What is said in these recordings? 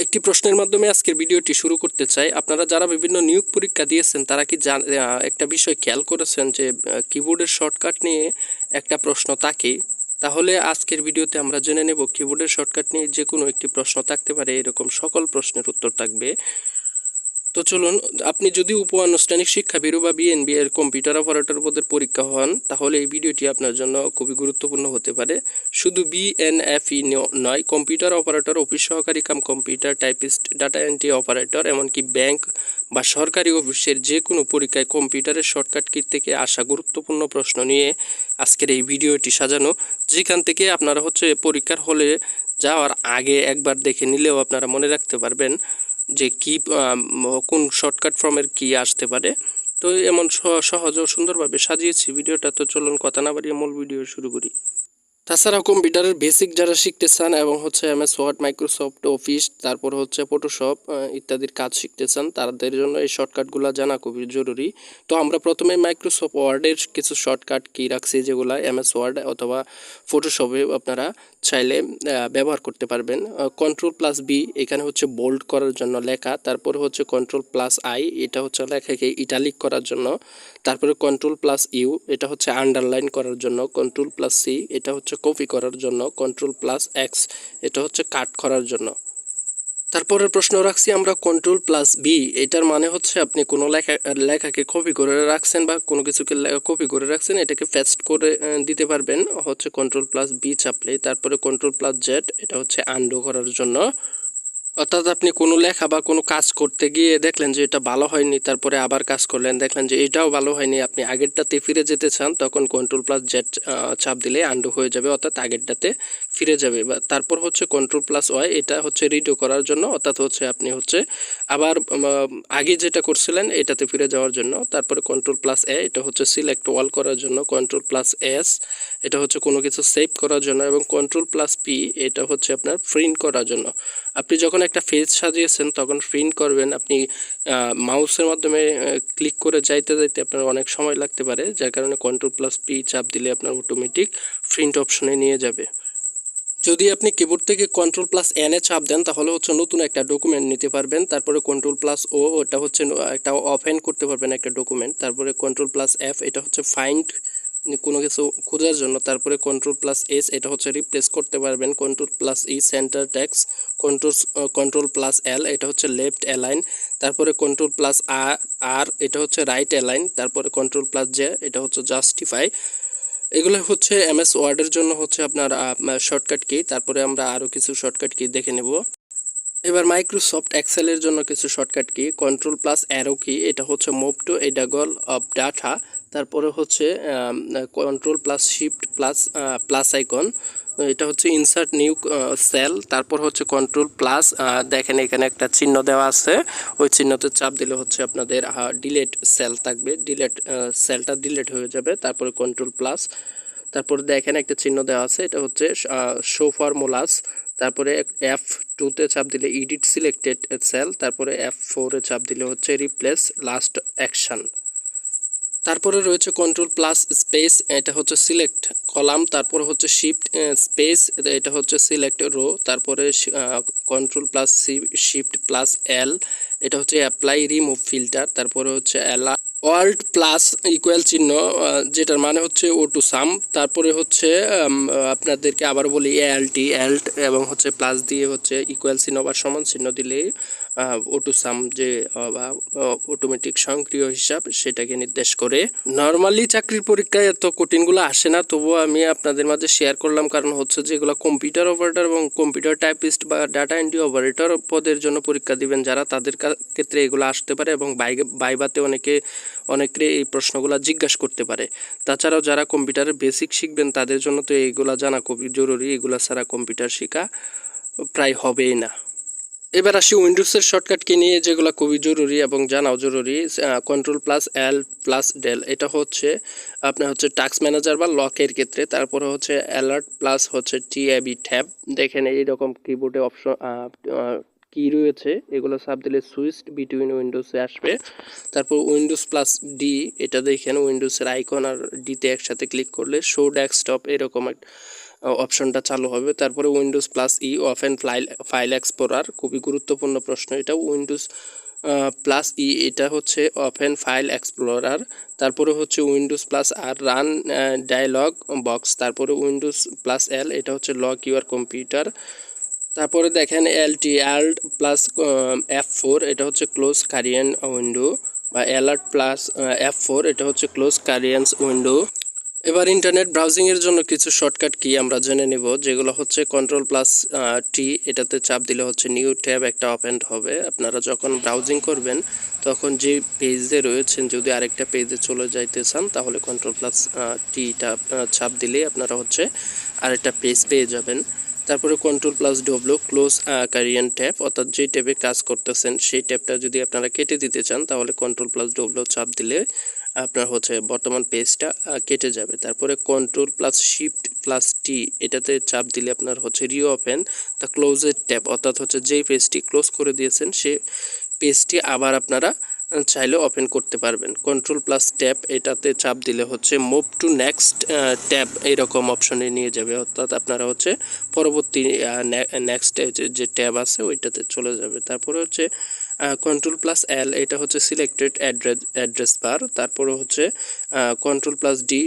একটি প্রশ্নের মাধ্যমে আজকের ভিডিওটি শুরু করতে চাই। আপনারা যারা বিভিন্ন নিয়োগ পরীক্ষা দিয়েছেন, তারা কি জান- একটা বিষয় খেয়াল করেছেন যে কিবোর্ডের শর্টকাট নিয়ে একটা প্রশ্ন থাকে তাহলে আজকের ভিডিওতে আমরা জেনে নেব কিবোর্ডের শর্টকাট নিয়ে যে কোনো একটি প্রশ্ন থাকতে পারে, এরকম সকল প্রশ্নের উত্তর থাকবে। তো চলুন, আপনি যদি উপ আনুষ্ঠানিক শিক্ষা বিরু বা বিএনবি এর কম্পিউটার অপারেটর পদের পরীক্ষা হন, তাহলে এই ভিডিওটি আপনার জন্য খুবই গুরুত্বপূর্ণ হতে পারে। শুধু বিএনএফই নয়, কম্পিউটার অপারেটর, অফিস সহকারী cum computer, typist, data entry operator, এমনকি ব্যাংক বা সরকারি অফিসের যে কোনো পরীক্ষায় কম্পিউটারের শর্টকাট কি থেকে আসা গুরুত্বপূর্ণ প্রশ্ন নিয়ে আজকের এই ভিডিওটি সাজানো, যেখান থেকে আপনারা হচ্ছে পরীক্ষার হলে যাওয়ার আগে একবার দেখে নিলেও আপনারা মনে রাখতে পারবেন। যে কি কোন শর্টকাট ফর্মের কি আসতে পারে। তো এমন সহ- সহজ ও সুন্দরভাবে সাজিয়েছি ভিডিওটা। তো চলুন কথা না বাড়িয়ে মূল ভিডিও শুরু করি। তাছাড়া কম্পিউটারের বেসিক যারা শিখতে চান এবং হচ্ছে M S word Microsoft office তারপর হচ্ছে ফটোশপ ইত্যাদির কাজ শিখতে চান তাদের জন্য এই শর্টকাটগুলো জানা খুবই জরুরি। তো আমরা প্রথমে মাইক্রোসফট ওয়ার্ডের কিছু শর্টকাট কি রাখছি যেগুলো এমএস ওয়ার্ড অথবা ফটোশপে আপনারা চাইলে ব্যবহার করতে পারবেন। কন্ট্রোল প্লাস বি এখানে হচ্ছে বোল্ড করার জন্য লেখা, তারপর হচ্ছে কন্ট্রোল প্লাস আই এটা হচ্ছে লেখাকে ইটালিক করার জন্য। তারপরে কন্ট্রোল প্লাস ইউ এটা হচ্ছে আন্ডারলাইন করার জন্য। কন্ট্রোল প্লাস সি এটা হচ্ছে কপি করার জন্য কন্ট্রোল প্লাস এক্স এটা হচ্ছে কাট করার জন্য। তারপরের প্রশ্ন রাখছি আমরা কন্ট্রোল প্লাস বি এটার মানে হচ্ছে আপনি কোনো লেখা, লেখাকে কপি করে রাখছেন বা কোনো কিছুকে কপি করে রাখছেন, এটাকে ফেস্ট করে দিতে পারবেন। হচ্ছে কন্ট্রোল প্লাস বি চাপলে তারপরে কন্ট্রোল প্লাস জেড এটা হচ্ছে আন্ডো করার জন্য। অর্থাৎ আপনি কোনো লেখা বা কোনো কাজ করতে গিয়ে দেখলেন যে এটা ভালো হয়নি, তারপরে আবার কাজ করলেন, দেখলেন যে এটাও ভালো হয়নি, আপনি আগেরটাতে ফিরে যেতে চান, তখন কন্ট্রোল প্লাস জেড চাপ দিলে আন্ডু হয়ে যাবে, অর্থাৎ আগেরটাতে ফিরে যাবে। বা তারপর হচ্ছে কন্ট্রোল প্লাস ওয়াই এটা হচ্ছে রিডো করার জন্য, অর্থাৎ হচ্ছে আপনি হচ্ছে আবার আগে যেটা করছিলেন এটাতে ফিরে যাওয়ার জন্য, তারপরে কন্ট্রোল প্লাস এ এটা হচ্ছে সিলেক্ট ওয়াল করার জন্য কন্ট্রোল প্লাস এস এটা হচ্ছে কোনো কিছু সেভ করার জন্য, এবং কন্ট্রোল প্লাস পি এটা হচ্ছে আপনার প্রিন্ট করার জন্য। আপনি যখন একটা ফেজ সাজিয়েছেন, তখন প্রিন্ট করবেন। আপনি মাউসের মাধ্যমে ক্লিক করে যাইতে যাইতে আপনার অনেক সময় লাগতে পারে। যার কারণে কন্ট্রোল প্লাস পি চাপ দিলে আপনার অটোমেটিক প্রিন্ট অপশনে নিয়ে যাবে। যদি আপনি কিবোর্ড থেকে কন্ট্রোল প্লাস এন চাপ দেন, তাহলে হচ্ছে নতুন একটা ডকুমেন্ট নিতে পারবেন। তারপরে কন্ট্রোল প্লাস ও ওটা হচ্ছে একটা ওপেন করতে পারবেন একটা ডকুমেন্ট তারপরে কন্ট্রোল প্লাস এফ এটা হচ্ছে ফাইন্ড কোনো কিছু খোঁজার জন্য। তারপরে কন্ট্রোল প্লাস এস এটা হচ্ছে রিপ্লেস করতে পারবেন। Control plus E centre text control control plus L এটা হচ্ছে লেফট অ্যালাইন তারপরে কন্ট্রোল প্লাস আর আর এটা হচ্ছে রাইট অ্যালাইন তারপরে কন্ট্রোল প্লাস জে এটা হচ্ছে জাস্টিফাই এগুলো হচ্ছে এমএস ওয়ার্ডের জন্য হচ্ছে আপনার শর্টকাট কি তারপরে আমরা আরও কিছু শর্টকাট কি দেখে নেব। এবার মাইক্রোসফট এক্সেলের জন্য কিছু shortcut key control plus arrow key এটা হচ্ছে মুভ টু এ ডাগল অফ ডাটা তারপরে হচ্ছে control plus shift plus plus icon এটা হচ্ছে ইনসার্ট নিউ সেল তারপর হচ্ছে কন্ট্রোল প্লাস দেখেন এখানে একটা চিহ্ন দেওয়া আছে। ওই চিহ্নতে চাপ দিলে হচ্ছে আপনাদের ডিলেট সেল থাকবে। ডিলেট সেলটা ডিলেট হয়ে যাবে, তারপরে কন্ট্রোল প্লাস তারপরে দেখেন একটা চিহ্ন দেওয়া আছে, এটা হচ্ছে শো ফর্মুলাস তারপরে এফ টুতে চাপ দিলে ইডিট সিলেক্টেড সেল তারপরে এফ ফোরে চাপ দিলে হচ্ছে রিপ্লেস লাস্ট অ্যাকশন তারপরে রয়েছে কন্ট্রোল প্লাস স্পেস এটা হচ্ছে সিলেক্ট কলাম, তারপরে হচ্ছে শিফট স্পেস এটা হচ্ছে সিলেক্ট রো তারপরে control plus shift plus L এটা হচ্ছে অ্যাপ্লাই রিমুভ ফিল্টার তারপরে হচ্ছে অ্যালা ওয়ার্ল্ড প্লাস ইকুয়াল চিহ্ন যেটার মানে হচ্ছে ও টু সাম তারপরে হচ্ছে আপনাদেরকে আবার বলি এল এলটি এল্ট এবং হচ্ছে প্লাস দিয়ে হচ্ছে ইকুয়াল চিহ্ন বা সমান চিহ্ন দিলে ও টু সাম যে বা অটোমেটিক স্বয়ংক্রিয় হিসাব সেটাকে নির্দেশ করে। নর্মালি চাকরির পরীক্ষায় এত কঠিনগুলো আসে না, তবুও আমি আপনাদের মাঝে শেয়ার করলাম। কারণ হচ্ছে যেগুলো কম্পিউটার অপারেটর এবং কম্পিউটার টাইপিস্ট বা ডাটা এন্ট্রি অপারেটর পদের জন্য পরীক্ষা দিবেন যারা, তাদের ক্ষেত্রে এগুলো আসতে পারে এবং বাইবাতে অনেকে অনেকে এই প্রশ্নগুলো জিজ্ঞাসা করতে পারে। তাছাড়াও যারা কম্পিউটারের বেসিক শিখবেন, তাদের জন্য তো এইগুলা জানা খুবই জরুরি। এগুলা ছাড়া কম্পিউটার শেখা প্রায় হবেই না। এবার আসি উইন্ডোজের শর্টকাট কি নিয়ে, যেগুলো খুবই জরুরি এবং জানাও জরুরি। Control plus L plus del এটা হচ্ছে, আপনার হচ্ছে টাস্ক ম্যানেজার বা লকের ক্ষেত্রে। তারপরে হচ্ছে অ্যালার্ট প্লাস হচ্ছে টিএবি ট্যাব দেখেন এইরকম কিবোর্ডে অপশন কি রয়েছে। এগুলো সাব দিলে সুইচ বিটুইন উইন্ডোজে আসবে। তারপর উইন্ডোজ প্লাস ডি এটা দেখেন উইন্ডোজের আইকন আর ডিতে একসাথে ক্লিক করলে শো ডেস্কটপ এরকম একটা অপশনটা চালু হবে। তারপরে Windows plus E open file file explorer খুবই গুরুত্বপূর্ণ প্রশ্ন এটা। উইন্ডোজ প্লাস ই এটা হচ্ছে ওপেন ফাইল এক্সপ্লোরার তারপরে হচ্ছে Windows plus R run dialog box তারপরে উইন্ডোজ প্লাস এল এটা হচ্ছে লক ইউর কম্পিউটার তারপরে দেখেন L T alt plus F four এটা হচ্ছে ক্লোজ কারিয়ান উইন্ডো বা অ্যালার্ট প্লাস এফ ফোর এটা হচ্ছে ক্লোজ কারিয়ান্স উইন্ডো এবার ইন্টারনেট ব্রাউজিংয়ের জন্য কিছু শর্টকাট কি আমরা জেনে নেব, যেগুলো হচ্ছে কন্ট্রোল প্লাস টি এটাতে চাপ দিলে হচ্ছে নিউ ট্যাব একটা ওপেন হবে। আপনারা যখন ব্রাউজিং করবেন, তখন যে পেজে রয়েছেন, যদি আরেকটা পেজে চলে যাইতে চান, তাহলে কন্ট্রোল প্লাস টিটা চাপ দিলেই আপনারা হচ্ছে আরেকটা পেজ পেয়ে যাবেন। তারপরে control plus W close current tab অর্থাৎ যে ট্যাবে কাজ করতেছেন, সেই ট্যাবটা যদি আপনারা কেটে দিতে চান, তাহলে কন্ট্রোল প্লাস ডব্লিউ চাপ দিলে আপনার হচ্ছে বর্তমান পেজটা কেটে যাবে। তারপরে control plus shift plus T এটাতে চাপ দিলে আপনার হচ্ছে reopen the closed tab অর্থাৎ হচ্ছে যেই পেজটি ক্লোজ করে দিয়েছেন, সে পেজটি আবার আপনারা চাইলে ওপেন করতে পারবেন। কন্ট্রোল প্লাস ট্যাব এটাতে চাপ দিলে হচ্ছে মুভ টু নেক্সট ট্যাব এরকম অপশনে নিয়ে যাবে। অর্থাৎ আপনারা হচ্ছে পরবর্তী নেক্সট যে ট্যাব আছে, ওইটাতে চলে যাবে। তারপরে হচ্ছে কন্ট্রোল প্লাস এল এটা হচ্ছে সিলেক্টেড অ্যাড্রেস অ্যাড্রেস বার তারপরে হচ্ছে control plus D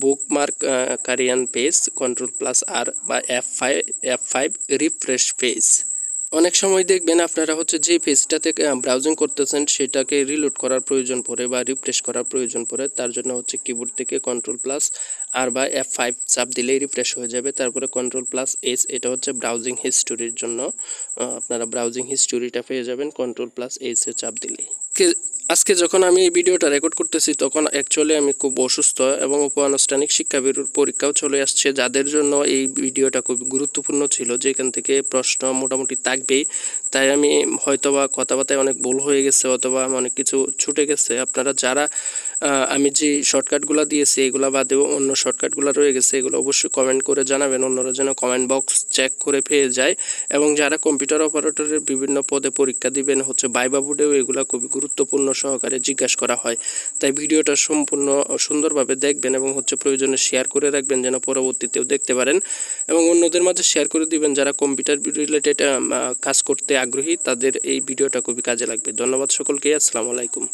bookmark current page control plus R বা F five F five refresh page অনেক সময় দেখবেন আপনারা হচ্ছে যে পেজটাতে ব্রাউজিং করতেছেন, সেটাকে রিলোড করার প্রয়োজন পড়ে বা রিফ্রেশ করার প্রয়োজন পড়ে, তার জন্য হচ্ছে কিবোর্ড থেকে কন্ট্রোল প্লাস আর বা এফ ফাইভ চাপ দিলেই রিফ্রেশ হয়ে যাবে। তারপরে কন্ট্রোল প্লাস এস এটা হচ্ছে ব্রাউজিং হিস্টোরির জন্য আপনারা ব্রাউজিং হিস্টোরিটা পেয়ে যাবেন কন্ট্রোল প্লাস এসে চাপ দিলেই। আজকে যখন আমি এই ভিডিওটা রেকর্ড করতেছি, তখন অ্যাকচুয়ালি আমি খুব অসুস্থ এবং উপ আনুষ্ঠানিক শিক্ষা বিরুর পরীক্ষাও চলে আসছে, যাদের জন্য এই ভিডিওটা খুব গুরুত্বপূর্ণ ছিল যেখান থেকে প্রশ্ন মোটামুটি থাকবেই। তাই আমি হয়তোবা কথাবার্তায় অনেক ভুল হয়ে গেছে, অথবা অনেক কিছু ছুটে গেছে। আপনারা যারা আমি যে শর্টকাটগুলো দিয়েছি, এগুলো বাদেও অন্য শর্টকাটগুলো রয়ে গেছে, এগুলো অবশ্যই কমেন্ট করে জানাবেন। অন্যরা যেন কমেন্ট বক্স চেক করে পেয়ে যায় এবং যারা কম্পিউটার অপারেটরের বিভিন্ন পদে পরীক্ষা দিবেন, হচ্ছে বাইবা বোর্ডেও এগুলো খুবই গুরুত্বপূর্ণ সহকারে জিজ্ঞাসা করা হয়। তাই ভিডিওটা সম্পূর্ণ সুন্দরভাবে দেখবেন এবং হচ্ছে প্রয়োজনে শেয়ার করে রাখবেন যেন পরবর্তীতেও দেখতে পারেন এবং অন্যদের মাঝে শেয়ার করে দিবেন যারা কম্পিউটার রিলেটেড কাজ করতে আগ্রহী, তাদের এই ভিডিওটা খুবই কাজে লাগবে। ধন্যবাদ সকলকে, আসসালামু আলাইকুম।